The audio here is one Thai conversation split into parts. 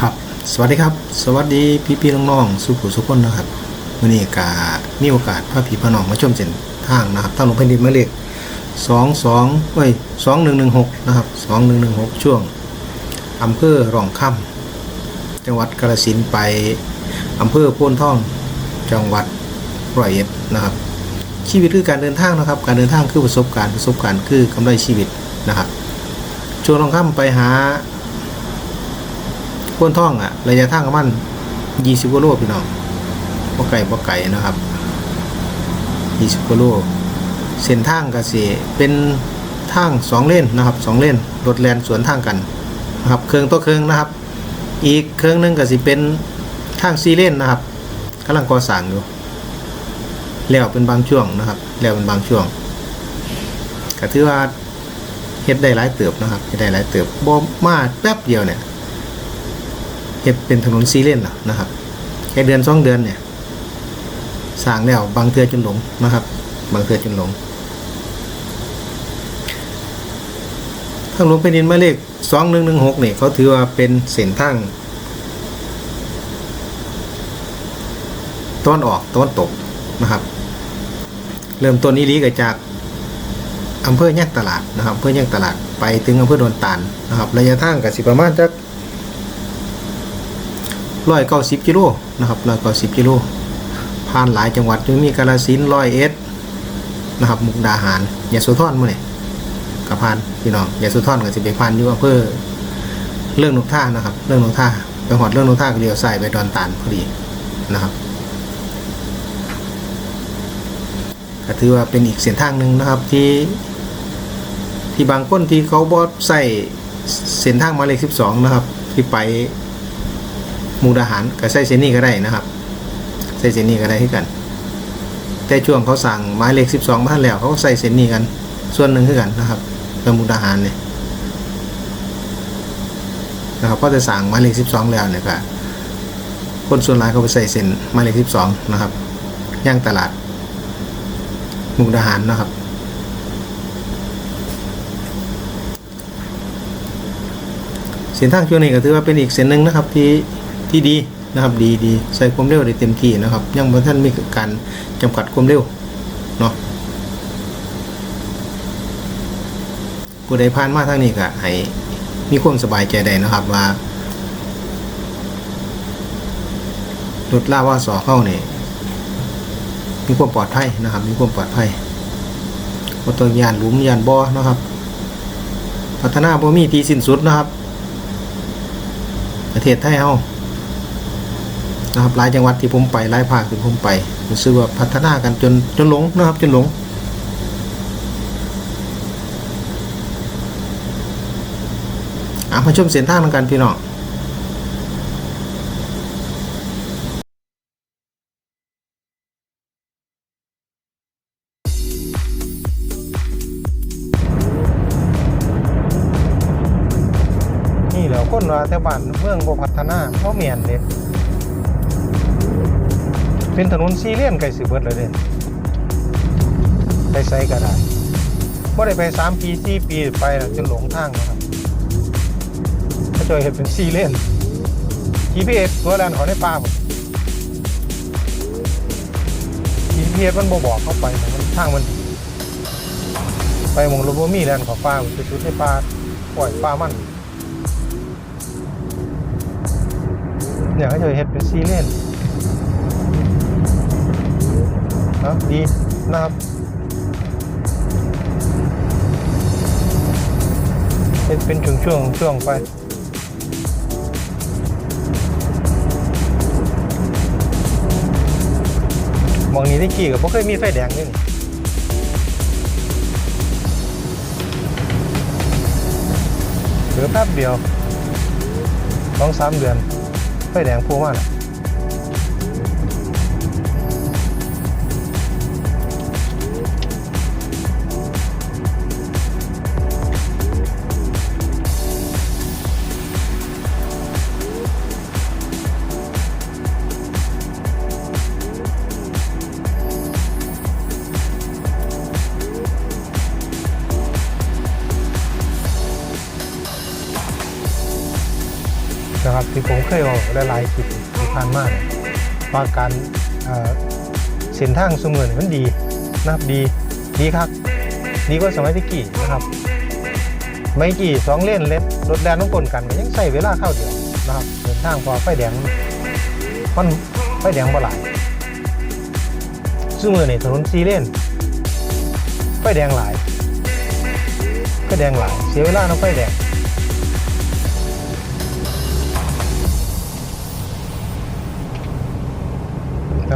ครับ สวัสดีครับ สวัสดีพี่พี่ๆน้องๆสุขุสุขคนนะครับวันนี้กามีโอกาสพาพี่พาน้องมาชมเส้นทางนะครับทางลงแผ่นดินหมายเลขสองสองเอ้ยสองหนึ่งหนึ่งหกนะครับสองหนึ่งหนึ่งหกช่วงอำเภอร่องคำจังหวัดกาฬสินไปอำเภอโพนท่อง จังหวัดร้อยเอ็ดนะครับ ชีวิตคือการเดินทางนะครับ การเดินทางคือประสบการณ์ประสบการณ์คือกำไรชีวิตนะครับช่วงร่องคำไปหา พ้นท่องอะระยะทางประมาณ20กิโลพี่น้องบ่ไก่บ่ไก่นะครับ20กิโลเส้นทางกสิเป็นทางสองเลนนะครับสองเลนรถแลนสวนทางกันนะครับเครื่องต่อเครื่องนะครับ อีกเครื่องหนึงกสิเป็นทางซีเลนนะครับกำลังก่อสร้างอยู่แล้วเป็นบางช่วงนะครับแล้วเป็นบางช่วงก็ถือว่าเฮ็ดได้หลายเติบนะครับเฮ็ดได้หลายเติบบ่มาแป๊บเดียวเนี่ย เฮ็ดเป็นถนนซีเลนนะครับแค่เดือนสองเดือนเนี่ยสร้างแล้วบางเทือจนหลงนะครับ บางเทือจนหลงทางหลวงแผ่นดินหมายเลขสองหนึ่งหนึ่งหกเนี่ยเขาถือว่าเป็นเส้นทางต้นออกต้นตกนะครับ เริ่มต้นนี้ลีกจากอำเภอแย่งตลาดนะครับอำเภอแย่งตลาดไปถึงอำเภอโดนตาลนะครับระยะทางก็สิประมาณจัก ร้อยเก้าสิบกิโลนะครับร้อยเก้าสิบกิโลผ่านหลายจังหวัดยังมีกาฬสินร้อยเอ็ดนะครับมุกดาหารยะโสธรมาเนี่ยกับผ่านพี่น้องยะโสธรกับสิบเอ็ผ่านอยู่อำเภอเรื่องนกท่านะครับ เรื่องนกท่าไปหอดเรื่องนกท่าก็เลี้ยวใส่ไปดอนตาลพอดีนะครับก็ถือว่าเป็นอีกเส้นทางหนึ่งนะครับที่ที่บางคนที่เขาบอสใส่เส้นทางหมายเลขสิบสองนะครับ ที่ไป มุกดาหารก็ใส่เซนนี่ก็ได้นะครับใส่เซนนี่ก็ได้ที่กัน แต่ช่วงเขาสั่งไม้เลข12มาทันแล้วเขาก็ใส่เซนนี่กัน ส่วนหนึ่งคือกันนะครับเรื่องมุกดาหารเนี่ยนะครับก็จะสั่งไม้เลข12แล้วเนี่ยก็คนส่วนหลายเขาไปใส่เซนไม้เลข12นะครับย่างตลาด มุกดาหารนะครับเส้นทางช่วงนี้ก็ถือว่าเป็นอีกเส้นหนึ่งนะครับที่ ที่ดีนะครับดีดีใส่ความเร็วได้เต็มที่นะครับ ยังบ่ท่านมีการจำกัดความเร็วเนาะผู้ใดผ่านมาทางนี้ก็ให้มีความสบายใจได้นะครับว่ารถล่าว่าสอเข้านี่มีความปลอดภัยนะครับ มีความปลอดภัยบ่ต้องยานหลุมยานบอนะครับ พัฒนาบ่มีทีสิ้นสุดนะครับ ประเทศไทยเฮา นะครับหลายจังหวัดที่ผมไปหลายภาคที่ผมไปรู้สึกว่าพัฒนากันจนจนหลงนะครับจนหลงอะมาชมเส้นทางนกันพี่น้องนี่แหล้วคนว่าแต่บ้านเมืองบ่พัฒนาเพราะเมียนเด้ เป็นถนนสี่เลนไกลสิเบิดเลยเด้ไปไสก็ได้บ่ได้ไป3ปี4ปีไปแล้วจนหลงทางนะครับเขาเจอเห็นเป็นสี่เลน GPS ตัวแลนเขาในป่าหมด GPS มันบ่บอกเข้าไปนะมันทางมัน ไปมองรถบ่มีแลนขอป่ามันสุดๆในป่าปล่อยป่ามันเนี่ยเขาจะเห็ดเป็นซีเลน ครับดีนะครับเป็นเป็นช่วงช่วงช่วงไปมองนี้ที่กี่กับพวกเคยมีไฟแดงนี่เหลือแป๊บเดียวสองสามเดือนไฟแดงพูมาก ผมเคยเอาหลายๆคลิปผ่านมาเนี่ยว่าการเส้นทางสมือนี่มันดีนะครับดีดีครับดีกว่าสมัยตะกี้นะครับไม่กี่สองเลนเล็ดรถแดนต้องกลกันก็ยังใช้เวลาเข้าเดียวนะครับเดินทางพอไฟแดงมันไฟแดงบ่หลายซึ่งมือนี่ถนนซีเลนไฟแดงหลายไฟแดงหลาย เสียเวลาเนาะไฟแดง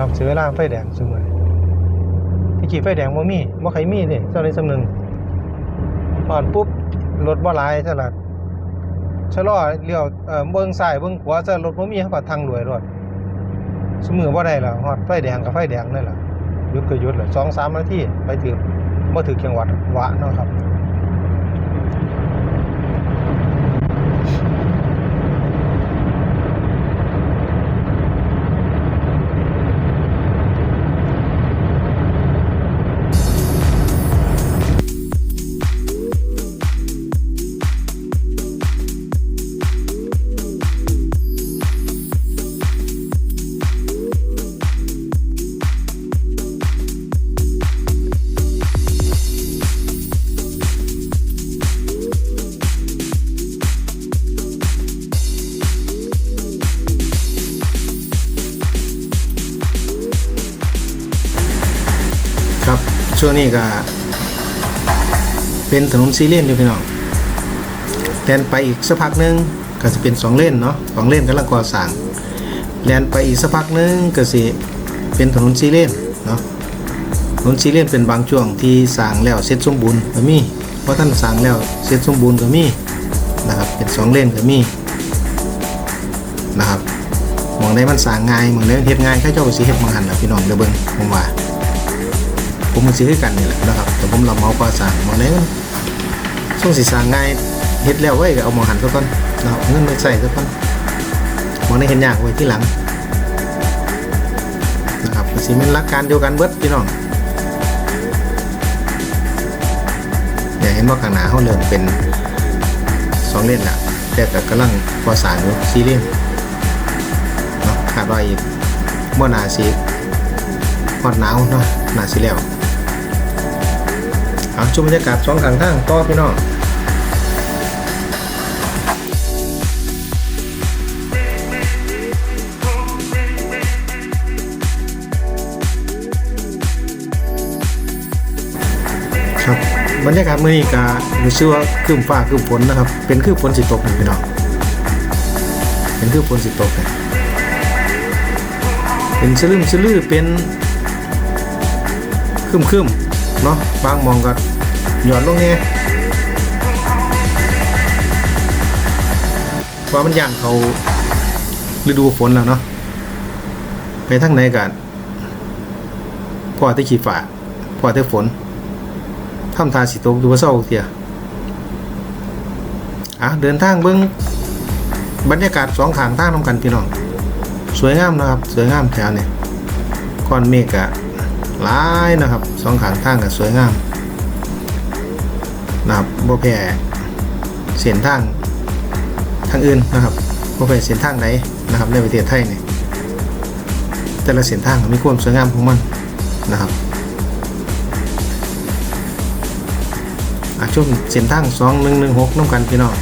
นะครับเสียเวลาไฟแดงซึ่มือนี้ที่ขี่ไฟแดงบ่มีบ่ใครมีเนี่ยเจ้าในสำนึงผ่านปุ๊บรถบ่หลายซะละชะลอเลี้ยวเอ่อเบิ่งซ้ายเบิ่งขวาซะรถบ่มีเขาก็ทางรวยรถสมือบ่ได้ล้วฮอดไฟแดงกับไฟแดงนั่นล่ะยุดก็หยุดแหละ2-3นาทีไปถึงบ่ถึงจังหวัดวะเนาะครับ ช่วงนี้ก็เป็นถนนซีเลนอยู่พี่น้องแลนไปอีกสักพักหนึงก็จะเป็นสองเลนเนาะสองเลนกำลังก่อสร้างแลนไปอีกสักพักหนึงก็สิเป็นถนนซีเลนเนาะถนนซีเลนเป็นบางช่วงที่สร้างแล้วเสร็จสมบูรณ์ก็มีเพราะท่านสร้างแล้วเสร็จสมบูรณ์ก็มีนะครับเป็นสองเลนก็มีนะครับมองได้มันสร้างง่ายมองได้มันเฮ็ดง่ายแค่เจ้าสิเฮ็ดบางหันล่ะพี่น้องเด้อเบิ่งผมว่า ผมมันซื้อกันนี่แหละนะครับ แต่ผมรับเหมาก่อสางมาแล้วช่วงสิสางง่ายเฮ็ดแล้วไว้ก็เอาหมอหันซะก่อนนะครับเงินไปใส่ซะก่อนมองในเห็นยากไว้ที่หลังนะครับสิเป็นหลักการเดียวกันเบิดพี่น้องอย่าเห็นว่าข้างหน้าเขาเริ่มเป็นสองเลนละแต่ก็กำลังก่อสางอยู่สี่เลนเนาะคาดว่อีกบ่น่าสิฮอดหนาวเนาะน่าสิแล้ว เอาชมบรรยากาศสองข้างทางต่อพี่น้องครับบรรยากาศมื้อนี้ก็รู้สึกว่าครึ้มฟ้าครึ้มฝนนะครับ เป็นคือฝนสิตกนี่พี่น้องเป็นคือฝนสิตกนี่เป็นสลืมสลือเป็นครึ้มครึมเนาะบางมองก็ หย่อนลงแน่ว่ามันย่างเขาฤดูฝนแล้วเนาะไปทางไหนกันพอที่ขี่ฝ่าพอที่ฝนทำทาสิตกดูว่าเศร้าเทียอะเดินทางเบิ้งบรรยากาศสองขางทางนำกันพี่น้อง สวยงามนะครับ สวยงามแถวเนี้ก้อนเมฆอะหลายนะครับสองขางทางก็สวยงาม นะครับบ่แพ้เส้นทางทางอื่นนะครับบ่แพ้เส้นทางไหนนะครับในประเทศไทยนี่แต่ละเส้นทางมีความสวยงามของมันนะครับอะช่วงเส้นทาง2116น้ำกันพี่น้อง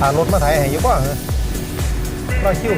หารถมาไถให้อยู่บ่เหรอรอคิว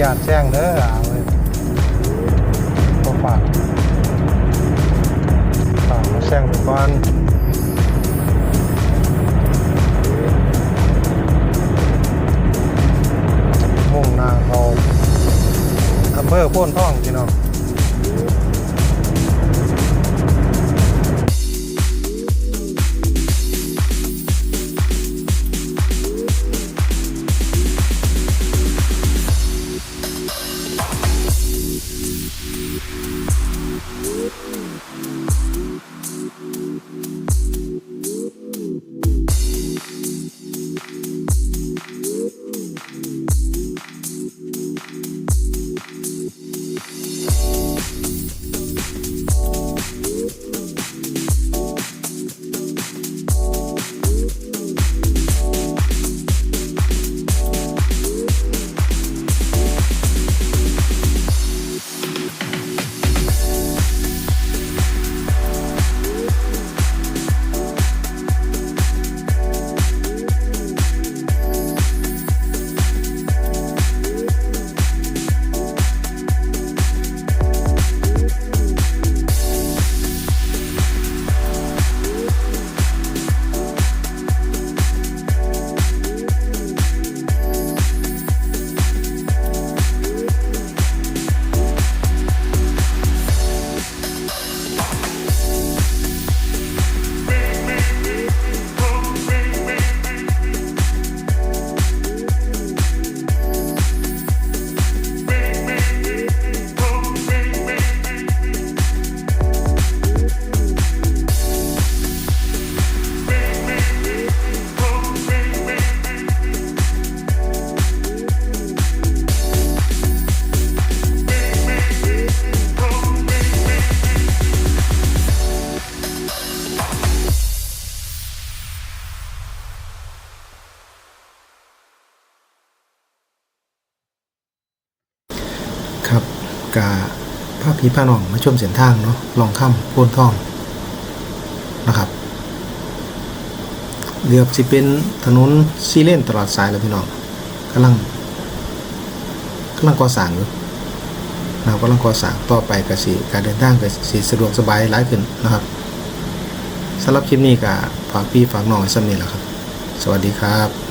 ญาตแจ้งเด้อเอาไว้ขอฝากฝากมาแจ้งไปก่อนมุ่งหน้าเราอำเภอพ้นท่องพี่น้อง ภาพพีพาน้องมาชมเส้นทางเนาะลองข้ามโพนท่องนะครับเกือบสิเป็นถนนซีเลนตลอดสายแล้วพี่น้องกำลังกำลังก่อสร้างอยู่นะครับกำลังก่อสร้างต่อไปก็สิการเดินทางก็สิสะดวกสบายหลายขึ้นนะครับสำหรับคลิปนี้ก็ฝากพี่ฝากน้องไว้สำนีแหละครับ สวัสดีครับ